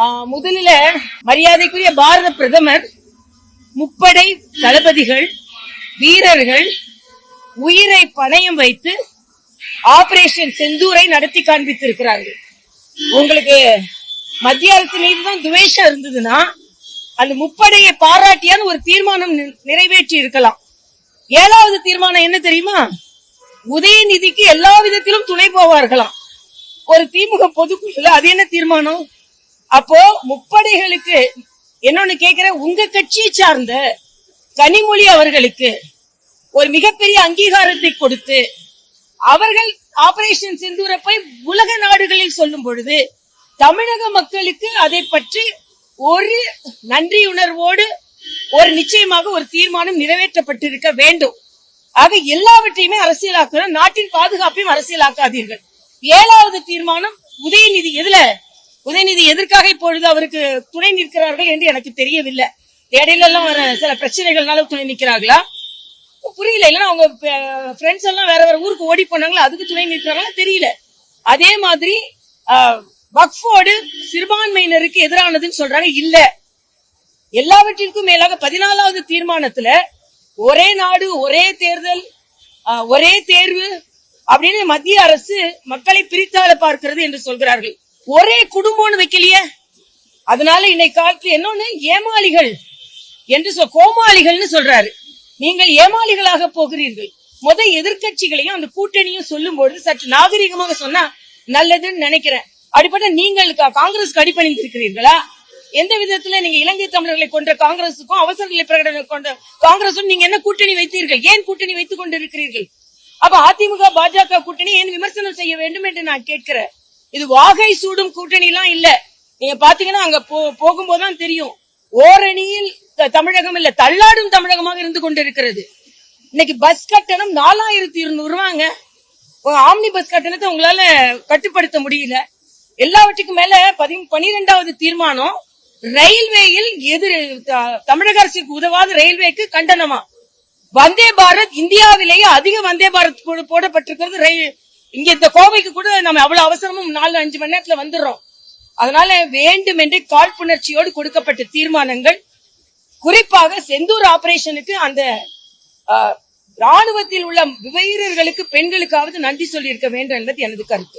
முதலில் முதலில மரியாதைக்குரிய பாரத பிரதமர் முப்படை தளபதிகள் வீரர்கள் உயிரை பணயம் வைத்து ஆபரேஷன் செந்தூரை நடத்தி காண்பித்திருக்கிறார்கள். உங்களுக்கு மத்திய அரசு மீது தான் துவேஷம் இருந்ததுன்னா அந்த முப்படையை பாராட்டியான ஒரு தீர்மானம் நிறைவேற்றி இருக்கலாம். ஏழாவது தீர்மானம் என்ன தெரியுமா? உதயநிதிக்கு எல்லா விதத்திலும் துணை போவார்களாம். ஒரு திமுக பொதுக்குழுல அது என்ன தீர்மானம்? அப்போ முப்படைகளுக்கு என்னொன்னு கேக்குறேன் உங்க கட்சியை சார்ந்த கனிமொழி அவர்களுக்கு ஒரு மிகப்பெரிய அங்கீகாரத்தை கொடுத்து அவர்கள் ஆபரேஷன் சிந்தூரை போய் உலக நாடுகளில் சொல்லும் பொழுது தமிழக மக்களுக்கு அதை பற்றி ஒரு நன்றியுணர்வோடு ஒரு நிச்சயமாக ஒரு தீர்மானம் நிறைவேற்றப்பட்டிருக்க வேண்டும். ஆக எல்லாவற்றையுமே அரசியலாக்கணும் நாட்டின் பாதுகாப்பையும் அரசியலாக்காதீர்கள். ஏழாவது தீர்மானம் உதயநிதி எதுல? உதயநிதி எதற்காக இப்பொழுது அவருக்கு துணை நிற்கிறார்கள் என்று எனக்கு தெரியவில்லை. இடையில எல்லாம் வர சில பிரச்சனைகள்னால துணை நிற்கிறார்களா? புரியல. இல்லைன்னா அவங்க ஃப்ரெண்ட்ஸ் எல்லாம் வேற வேற ஊருக்கு ஓடி போனாங்களா? அதுக்கு துணை நிற்கிறாங்களா? தெரியல. அதே மாதிரி வக்ஃபோர்டு சிறுபான்மையினருக்கு எதிரானதுன்னு சொல்றாங்க. இல்ல. எல்லாவற்றிற்கும் மேலாக பதினாலாவது தீர்மானத்துல ஒரே நாடு ஒரே தேர்தல் ஆஹ், ஒரே தேர்வு அப்படின்னு மத்திய அரசு மக்களை பிரித்தாள பார்க்கிறது என்று சொல்கிறார்கள். ஒரே குடும்பம்னு வைக்கலையே? அதனால இன்னைக்கு காலத்துல என்னொன்னு? ஏமாளிகள் என்று சொல் கோமாளிகள்னு சொல்றாரு. நீங்கள் ஏமாளிகளாக போகிறீர்கள். முத எதிர்க்கட்சிகளையும் அந்த கூட்டணியும் சொல்லும் பொழுது சற்று நாகரிகமாக சொன்னா நல்லதுன்னு நினைக்கிறேன். அப்படிப்பட்ட நீங்கள் காங்கிரஸ்க்கு அடிப்பணிந்திருக்கிறீர்களா எந்த விதத்துல நீங்க இலங்கை தமிழர்களை கொண்ட காங்கிரசுக்கும் அவசர நிலை பிரகடனம் கொண்ட காங்கிரசும் நீங்க என்ன கூட்டணி வைத்தீர்கள்? ஏன் கூட்டணி வைத்துக் கொண்டிருக்கிறீர்கள்? அப்ப அதிமுக பாஜக கூட்டணி ஏன் விமர்சனம் செய்ய வேண்டும் என்று நான் கேட்கிறேன். இது வாகை சூடும் கூட்டணி எல்லாம் இல்ல. நீங்க பாத்தீங்கன்னா அங்க போ- போகும்போதுதான் தெரியும். ஓரணியில் தமிழகம் இல்ல தள்ளாடும் தமிழகமாக இருந்து கொண்டிருக்கிறது. இன்னைக்கு பஸ் கட்டணம் நாலாயிரத்தி இருநூறு ரூபாங்க. ஆம்னி பஸ் கட்டணத்தை உங்களால கட்டுப்படுத்த முடியல. எல்லாவற்றுக்கும் மேல பதி பனிரெண்டாவது தீர்மானம் ரயில்வேயில் எதிர் த- தமிழக அரசுக்கு உதவாத ரயில்வேக்கு கண்டனமா? வந்தே பாரத் இந்தியாவிலேயே அதிக வந்தே பாரத் போடப்பட்டிருக்கிறது ரயில் இங்க இந்த கோவைக்கு கூட நம்ம அவ்வளவு அவசரமும் நாலு அஞ்சு மணி நேரத்துல வந்துடுறோம். அதனால வேண்டுமென்றே காழ்ப்புணர்ச்சியோடு கொடுக்கப்பட்ட தீர்மானங்கள் குறிப்பாக செந்தூர் ஆபரேஷனுக்கு அந்த ஆஹ், ராணுவத்தில் உள்ள வீரர்களுக்கு பெண்களுக்காவது நன்றி சொல்லியிருக்க வேண்டும் என்பது எனது கருத்து.